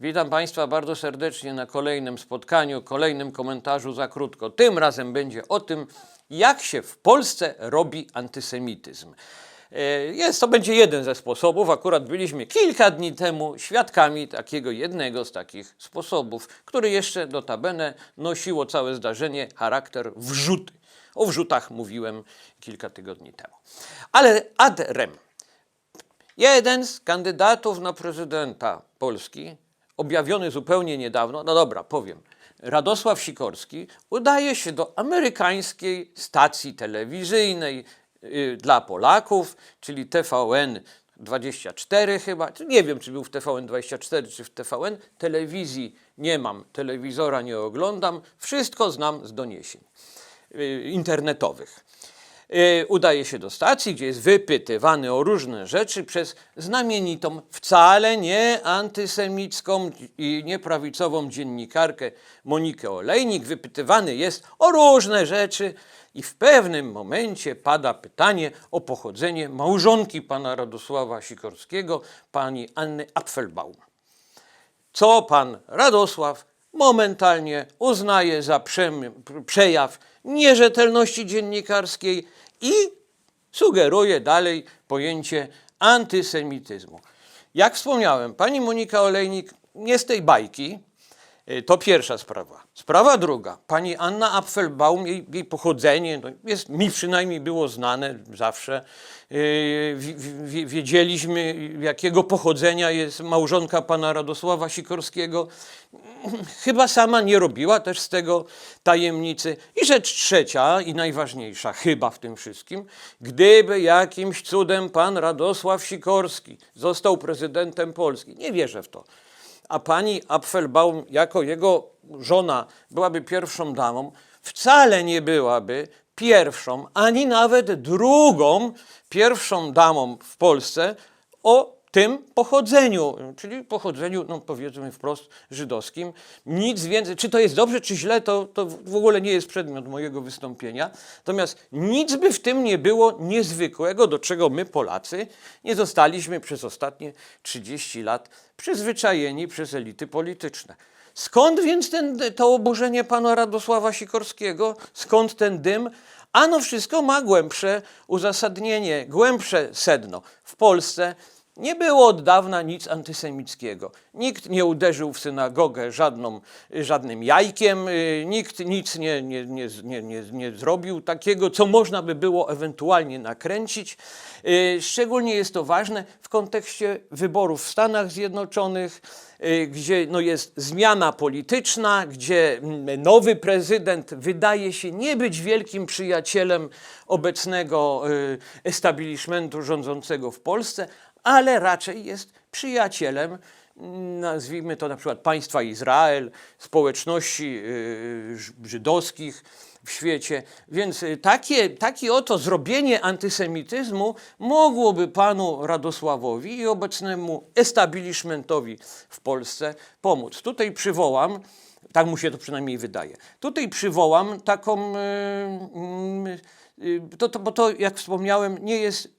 Witam Państwa bardzo serdecznie na kolejnym spotkaniu, kolejnym komentarzu za krótko. Tym razem będzie o tym, jak się w Polsce robi antysemityzm. E, Jest, to będzie jeden ze sposobów. Akurat byliśmy kilka dni temu świadkami takiego jednego z takich sposobów, który jeszcze notabene nosiło całe zdarzenie charakter wrzuty. O wrzutach mówiłem kilka tygodni temu. Ale ad rem. Jeden z kandydatów na prezydenta Polski, objawiony zupełnie niedawno, no dobra, powiem, Radosław Sikorski, udaje się do amerykańskiej stacji telewizyjnej y, dla Polaków, czyli TVN 24 chyba, nie wiem, czy był w TVN 24, czy w TVN. Telewizji nie mam, telewizora nie oglądam, wszystko znam z doniesień y, internetowych. Y, Udaje się do stacji, gdzie jest wypytywany o różne rzeczy przez znamienitą, wcale nie antysemicką i nieprawicową dziennikarkę Monikę Olejnik. Wypytywany jest o różne rzeczy i w pewnym momencie pada pytanie o pochodzenie małżonki pana Radosława Sikorskiego, pani Anny Apfelbaum co pan Radosław momentalnie uznaje za przejaw nierzetelności dziennikarskiej i sugeruje dalej pojęcie antysemityzmu. Jak wspomniałem, pani Monika Olejnik nie z tej bajki. Y, To pierwsza sprawa. Sprawa druga. Pani Anna Apfelbaum, jej, jej pochodzenie no jest, mi przynajmniej było znane zawsze. Wi- Wiedzieliśmy, jakiego pochodzenia jest małżonka pana Radosława Sikorskiego. Chyba sama nie robiła też z tego tajemnicy. I rzecz trzecia i najważniejsza, chyba w tym wszystkim, gdyby jakimś cudem pan Radosław Sikorski został prezydentem Polski, nie wierzę w to, a pani Apfelbaum jako jego żona byłaby pierwszą damą, wcale nie byłaby pierwszą, ani nawet drugą pierwszą damą w Polsce o tym pochodzeniu, czyli pochodzeniu, no powiedzmy wprost, żydowskim. Nic więcej, czy to jest dobrze, czy źle, to, to w ogóle nie jest przedmiot mojego wystąpienia. Natomiast nic by w tym nie było niezwykłego, do czego my Polacy nie zostaliśmy przez ostatnie 30 lat przyzwyczajeni przez elity polityczne. Skąd więc ten, to oburzenie pana Radosława Sikorskiego? Skąd ten dym? Ano wszystko ma głębsze uzasadnienie, głębsze sedno. W Polsce nie było od dawna nic antysemickiego. Nikt nie uderzył w synagogę żadną, żadnym jajkiem, y, nikt nic nie, nie, nie, nie, nie, nie zrobił takiego, co można by było ewentualnie nakręcić. Y, Szczególnie jest to ważne w kontekście wyborów w Stanach Zjednoczonych, y, gdzie no, jest zmiana polityczna, gdzie mm, nowy prezydent wydaje się nie być wielkim przyjacielem obecnego establishmentu rządzącego w Polsce, ale raczej jest przyjacielem, mm, nazwijmy to na przykład państwa Izrael, społeczności y, żydowskich w świecie. Więc y, takie, takie oto zrobienie antysemityzmu mogłoby panu Radosławowi i obecnemu establishmentowi w Polsce pomóc. Tutaj przywołam, tak mu się to przynajmniej wydaje, tutaj przywołam taką, y, y, y, to, to, bo to jak wspomniałem nie jest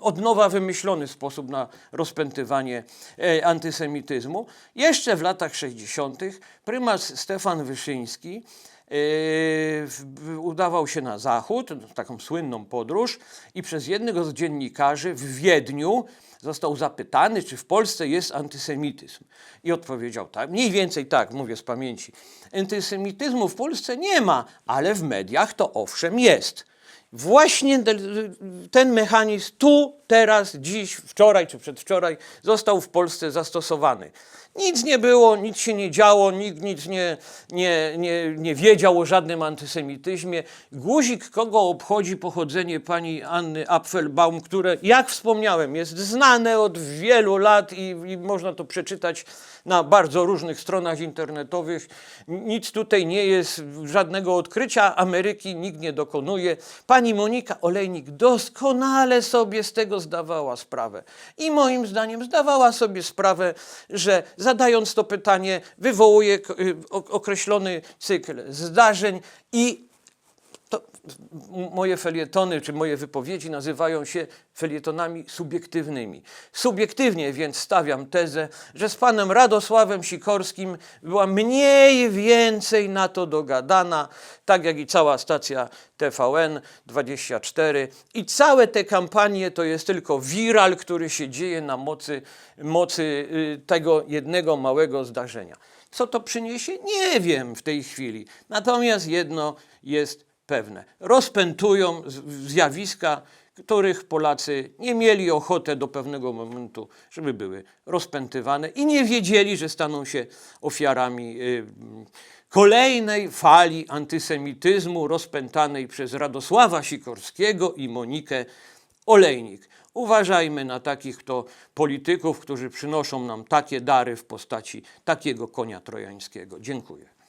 od nowa wymyślony sposób na rozpętywanie e, antysemityzmu. Jeszcze w latach 60. prymas Stefan Wyszyński e, udawał się na zachód, w taką słynną podróż i przez jednego z dziennikarzy w Wiedniu został zapytany, czy w Polsce jest antysemityzm. I odpowiedział tak, mniej więcej tak, mówię z pamięci. Antysemityzmu w Polsce nie ma, ale w mediach to owszem jest. Właśnie ten mechanizm tu, teraz, dziś, wczoraj czy przedwczoraj został w Polsce zastosowany. Nic nie było, nic się nie działo, nikt nic nie, nie, nie, nie wiedział o żadnym antysemityzmie. Guzik, kogo obchodzi pochodzenie pani Anny Apfelbaum, które, jak wspomniałem, jest znane od wielu lat i, i można to przeczytać na bardzo różnych stronach internetowych. Nic tutaj nie jest, żadnego odkrycia Ameryki nikt nie dokonuje. Pani Monika Olejnik doskonale sobie z tego zdawała sprawę. I moim zdaniem zdawała sobie sprawę, że zadając to pytanie wywołuje y, określony cykl zdarzeń i to moje felietony czy moje wypowiedzi nazywają się felietonami subiektywnymi. Subiektywnie więc stawiam tezę, że z panem Radosławem Sikorskim była mniej więcej na to dogadana, tak jak i cała stacja TVN 24 i całe te kampanie to jest tylko wiral, który się dzieje na mocy, mocy y, tego jednego małego zdarzenia. Co to przyniesie? Nie wiem w tej chwili. Natomiast jedno jest pewne. Rozpętują zjawiska, których Polacy nie mieli ochotę do pewnego momentu, żeby były rozpętywane i nie wiedzieli, że staną się ofiarami y, kolejnej fali antysemityzmu rozpętanej przez Radosława Sikorskiego i Monikę Olejnik. Uważajmy na takich to polityków, którzy przynoszą nam takie dary w postaci takiego konia trojańskiego. Dziękuję.